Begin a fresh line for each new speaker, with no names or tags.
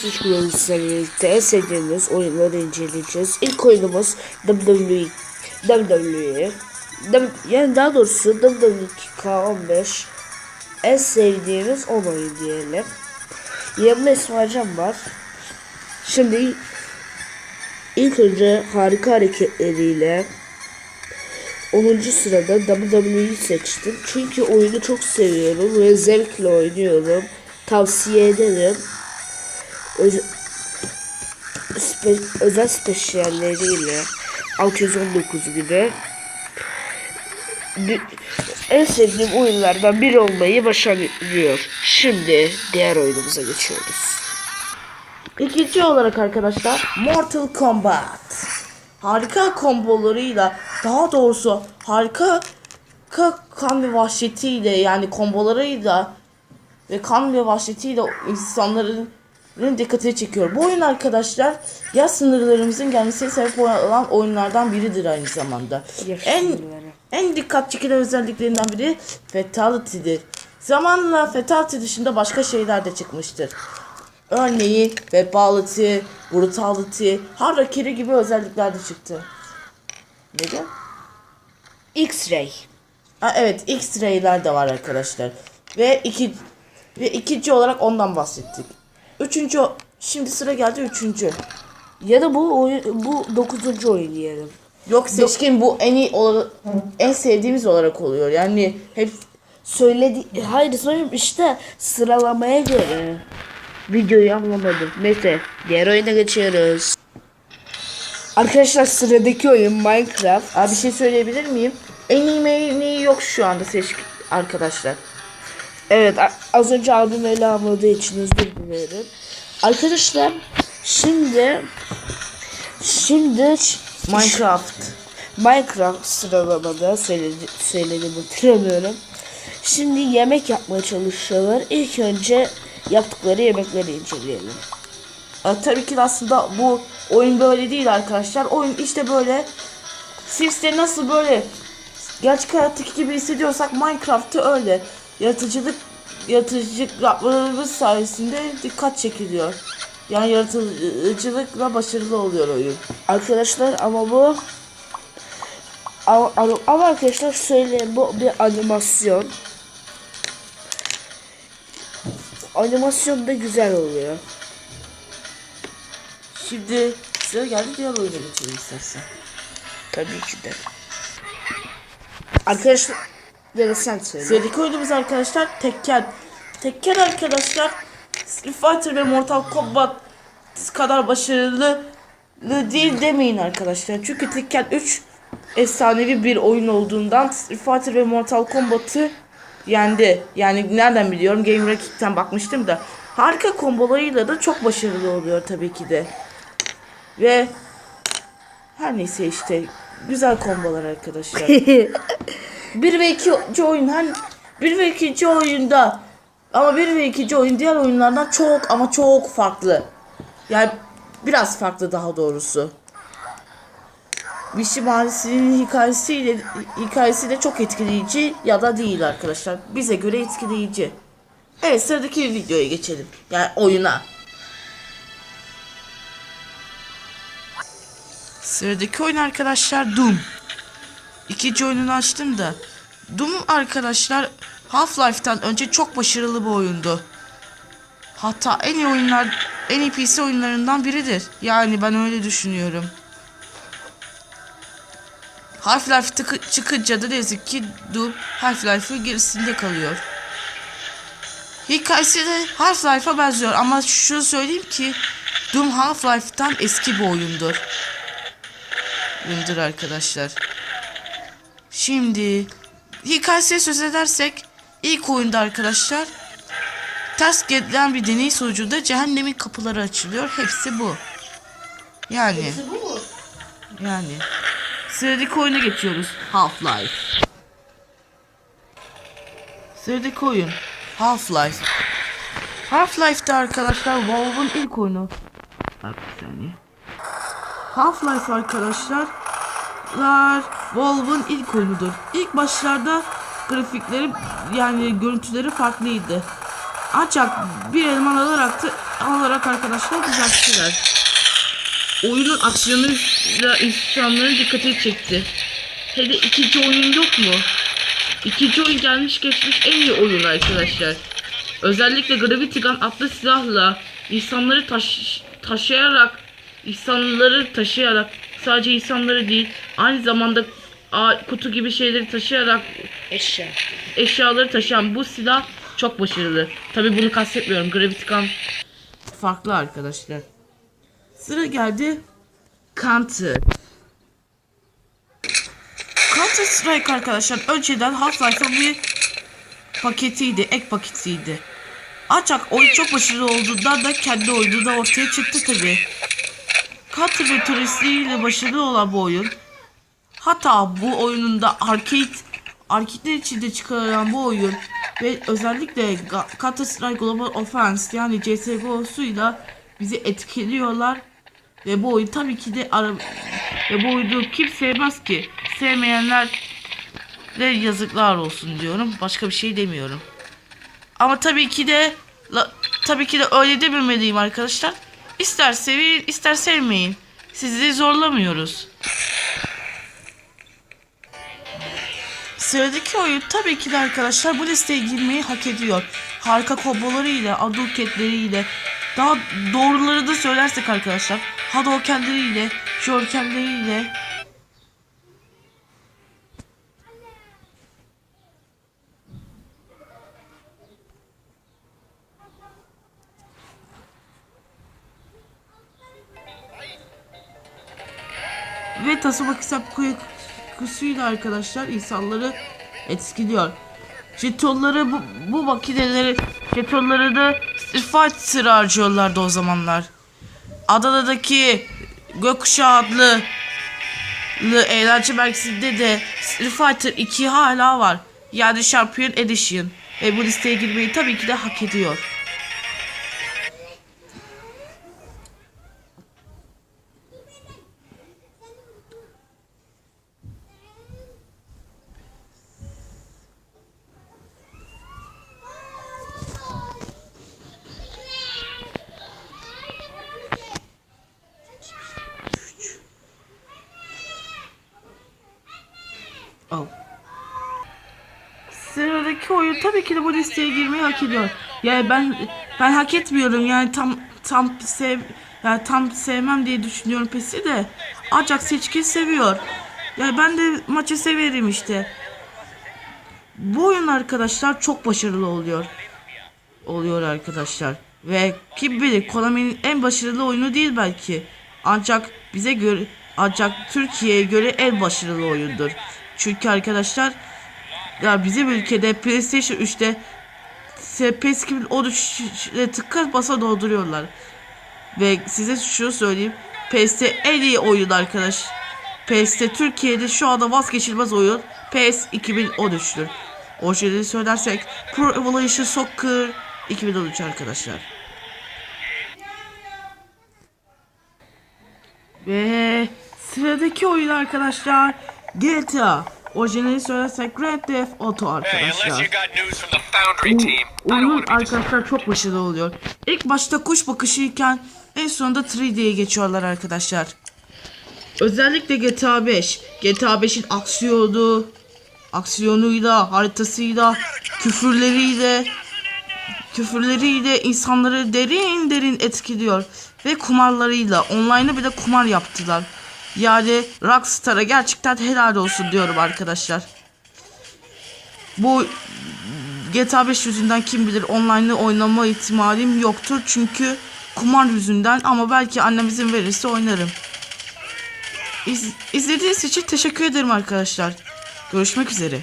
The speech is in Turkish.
Switch kullanıcısıyla birlikte en sevdiğimiz oyunları inceleyeceğiz. İlk oyunumuz WWE. WWE. Yani daha doğrusu WWE K15 en sevdiğimiz 10 oyun diyelim. Yanımda İsmailcan var. Şimdi ilk önce harika hareketleriyle 10. sırada WWE'yi seçtim. Çünkü oyunu çok seviyorum ve zevkle oynuyorum. Tavsiye ederim. Öz- özel spesiyalleriyle 619 gibi Dü- en sevdiğim oyunlardan biri olmayı başarıyor. Şimdi diğer oyunumuza geçiyoruz.
İkinci olarak arkadaşlar Mortal Kombat. Harika kombolarıyla daha doğrusu harika ka- kan ve vahşetiyle yani kombolarıyla ve kan ve vahşetiyle insanların dikkatini çekiyor. Bu oyun arkadaşlar yaz sınırlarımızın gelmesine sebep olan oyunlardan biridir aynı zamanda.
Yaş
En
sınırları.
en dikkat çekilen özelliklerinden biri Fatality'dir. Zamanla Fatality dışında başka şeyler de çıkmıştır. Örneğin Fatality, Brutality, Harakiri gibi özellikler de çıktı. Neden?
X-Ray.
Ha, evet X-Ray'ler de var arkadaşlar. Ve iki ve ikinci olarak ondan bahsettik. Üçüncü şimdi sıra geldi üçüncü.
Ya da bu oyun bu 9. oyun diyelim.
Yok seçkin bu en iyi olarak en sevdiğimiz olarak oluyor. Yani hep
Söyledi hayır söyleyeyim işte sıralamaya göre. Videoyu anlamadım. Neyse diğer oyuna geçiyoruz. Arkadaşlar sıradaki oyun Minecraft.
Abi bir şey söyleyebilir miyim? En iyi en iyi yok şu anda seçkin arkadaşlar.
Evet az önce abim ele almadığı için özür dilerim. Arkadaşlar şimdi şimdi
Minecraft.
Minecraft sıralamada söyledi, söyledim hatırlamıyorum. Şimdi yemek yapmaya çalışıyorlar. İlk önce yaptıkları yemekleri inceleyelim.
Ee, tabii ki aslında bu oyun böyle değil arkadaşlar. Oyun işte böyle Sims'te nasıl böyle gerçek hayattaki gibi hissediyorsak Minecraft'ta öyle. Yaratıcılık yaratıcılık yapmalarımız sayesinde dikkat çekiliyor. Yani yaratıcılıkla başarılı oluyor oyun.
Arkadaşlar ama bu ama, ama, arkadaşlar söyleyeyim bu bir animasyon. Animasyon da güzel oluyor.
Şimdi sıra geldi diğer oyuna geçelim istersen.
Tabii ki de. Arkadaşlar ya da sen söyle.
Sıradaki oyunumuz arkadaşlar Tekken. Tekken arkadaşlar Street Fighter ve Mortal Kombat kadar başarılı değil demeyin arkadaşlar. Çünkü Tekken 3 efsanevi bir oyun olduğundan Street Fighter ve Mortal Kombat'ı yendi. Yani nereden biliyorum? Game Ranking'den bakmıştım da. Harika kombolarıyla da çok başarılı oluyor tabii ki de. Ve her neyse işte güzel kombolar arkadaşlar. 1 ve 2. oyun hani 1 ve 2. oyunda ama 1 ve 2. oyun diğer oyunlardan çok ama çok farklı. Yani biraz farklı daha doğrusu. Vişi Mahallesi'nin hikayesiyle hikayesi de çok etkileyici ya da değil arkadaşlar. Bize göre etkileyici. Evet sıradaki videoya geçelim. Yani oyuna. Sıradaki oyun arkadaşlar Doom. İkinci oyununu açtım da. Doom arkadaşlar Half-Life'tan önce çok başarılı bir oyundu. Hatta en iyi oyunlar, en iyi PC oyunlarından biridir. Yani ben öyle düşünüyorum. Half-Life çıkınca da ne yazık ki Doom Half-Life'ın gerisinde kalıyor. Hikayesi de Half-Life'a benziyor ama şunu söyleyeyim ki Doom Half-Life'tan eski bir oyundur. Oyundur arkadaşlar. Şimdi hikayesine söz edersek ilk oyunda arkadaşlar ters gelen bir deney sonucunda cehennemin kapıları açılıyor. Hepsi bu. Yani. Yani. Sıradaki oyuna geçiyoruz. Half-Life. Sıradaki oyun. Half-Life. Half-Life'da arkadaşlar Valve'ın ilk oyunu. Bak bir saniye. Half-Life arkadaşlar Lar Valve'ın ilk oyunudur. İlk başlarda grafikleri yani görüntüleri farklıydı. Ancak bir eleman alarak da, alarak arkadaşlar düzelttiler. Oyunun aksiyonuyla insanların dikkatini çekti. Hele ikinci oyun yok mu? İkinci oyun gelmiş geçmiş en iyi oyun arkadaşlar. Özellikle Gravity Gun adlı silahla insanları taş taşıyarak insanları taşıyarak sadece insanları değil aynı zamanda kutu gibi şeyleri taşıyarak
Eşya.
eşyaları taşıyan bu silah çok başarılı. Tabi bunu kastetmiyorum. Gravity Gun farklı arkadaşlar. Sıra geldi Counter. Counter Strike arkadaşlar önceden Half-Life'ın bir paketiydi, ek paketiydi. Ancak oyun çok başarılı olduğundan da kendi oyunu da ortaya çıktı tabi. Counter ve turistleriyle başarılı olan bu oyun Hatta bu oyunun da arcade arcade'ler içinde çıkarılan bu oyun ve özellikle Counter Strike Global Offense yani CSGO'suyla bizi etkiliyorlar ve bu oyun tabii ki de ara ve bu oyunu kim sevmez ki? Sevmeyenler de yazıklar olsun diyorum. Başka bir şey demiyorum. Ama tabii ki de tabii ki de öyle dememeliyim arkadaşlar ister sevin ister sevmeyin sizi zorlamıyoruz Sıradaki oyun tabii ki de arkadaşlar bu listeye girmeyi hak ediyor. Harika kombolarıyla, aduketleriyle, daha doğruları da söylersek arkadaşlar. Hadoukenleriyle, Shurikenleriyle. Ve Tsubaki Seppuku kusuyla arkadaşlar insanları etkiliyor. Jetonları bu, bu makineleri jetonları da Street Fighter harcıyorlardı o zamanlar. Adana'daki Gökkuşağı adlı eğlence merkezinde de Street Fighter 2 hala var. Yani Champion Edition. Ve bu listeye girmeyi tabii ki de hak ediyor. Sıradaki oyun tabii ki de bu listeye girmeyi hak ediyor. Yani ben ben hak etmiyorum yani tam tam sev yani tam sevmem diye düşünüyorum pesi de ancak seçkin seviyor. Yani ben de maçı severim işte. Bu oyun arkadaşlar çok başarılı oluyor. Oluyor arkadaşlar. Ve kim bilir Konami'nin en başarılı oyunu değil belki. Ancak bize göre ancak Türkiye'ye göre en başarılı oyundur. Çünkü arkadaşlar ya bizim ülkede PlayStation 3'te PES 2013 ile tıka basa dolduruyorlar. Ve size şunu söyleyeyim. PES'te en iyi oyun arkadaş. PES'te Türkiye'de şu anda vazgeçilmez oyun PES 2013'tür. Orijinali söylersek Pro Evolution Soccer 2013 arkadaşlar. Ve sıradaki oyun arkadaşlar GTA. Orijinali söylersek Grand Theft Auto arkadaşlar.
don't
Oyun arkadaşlar çok başarılı oluyor. İlk başta kuş bakışıyken en sonunda 3D'ye geçiyorlar arkadaşlar. Özellikle GTA 5. GTA 5'in aksiyonu, aksiyonuyla, haritasıyla, küfürleriyle, küfürleriyle insanları derin derin etkiliyor. Ve kumarlarıyla, online'ı bile kumar yaptılar. Yani Rockstar'a gerçekten helal olsun diyorum arkadaşlar. Bu GTA 5 yüzünden kim bilir online'ı oynama ihtimalim yoktur. Çünkü kumar yüzünden ama belki annem izin verirse oynarım. İz, izlediğiniz için teşekkür ederim arkadaşlar. Görüşmek üzere.